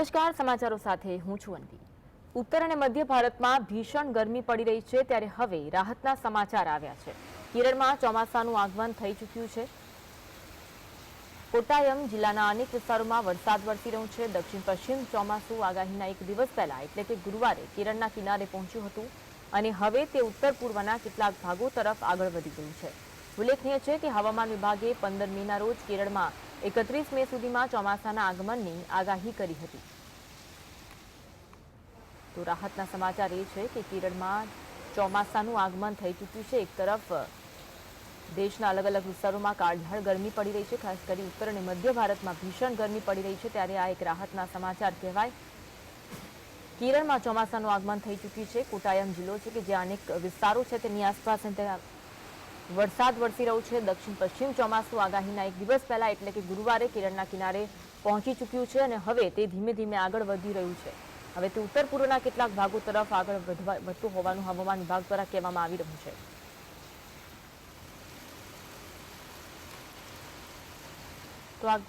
નમસ્કાર સમાચારો સાથે હું છું અનવી ઉત્તર અને મધ્ય ભારતમાં ભીષણ ગરમી પડી રહી છે ત્યારે હવે રાહતના સમાચાર આવ્યા છે. કેરળમાં ચોમાસાનું આગમન થઈ ચૂક્યું છે. કોટાયમ જિલ્લાના અનેક વિસ્તારોમાં વરસાદ વરસી રહ્યો છે. દક્ષિણ પશ્ચિમ ચોમાસું આગાહીના એક દિવસ પહેલા એટલે કે ગુરુવારે કેરળના કિનારે પહોંચ્યું હતું અને હવે તે ઉત્તર પૂર્વના કેટલાક ભાગો તરફ આગળ વધી ગયું છે. ઉલ્લેખનીય છે કે હવામાન વિભાગે પંદર મેના રોજ કેરળમાં એકત્રીસ મે સુધીમાં ચોમાસાના આગમનની આગાહી કરી હતી. તો રાહતના સમાચાર એ છે કે કેરળમાં ચોમાસાનું આગમન થઈ ચૂક્યું છે. એક તરફ દેશના અલગ અલગ વિસ્તારોમાં કાળઝાળ ગરમી પડી રહી છે. ખાસ કરી ઉત્તર અને મધ્ય ભારતમાં ભીષણ ગરમી પડી રહી છે. ત્યારે આ એક રાહતના સમાચાર કહેવાય. કેરળમાં ચોમાસાનું આગમન થઈ ચૂક્યું છે. કોટાયમ જિલ્લો છે કે જે અનેક વિસ્તારો છે, તેની આસપાસ વરસાદ વરસી રહ્યો છે. દક્ષિણ પશ્ચિમ ચોમાસું આગાહીના એક દિવસ પહેલા એટલે કે ગુરુવારે કેરળના કિનારે પહોંચી ચૂક્યું છે અને હવે તે ધીમે ધીમે આગળ વધી રહ્યું છે. હવે તે ઉત્તર પૂર્વના કેટલાક ભાગો તરફ આગળ વધતું હોવાનું હવામાન વિભાગ દ્વારા કહેવામાં આવી રહ્યું છે. તો આગ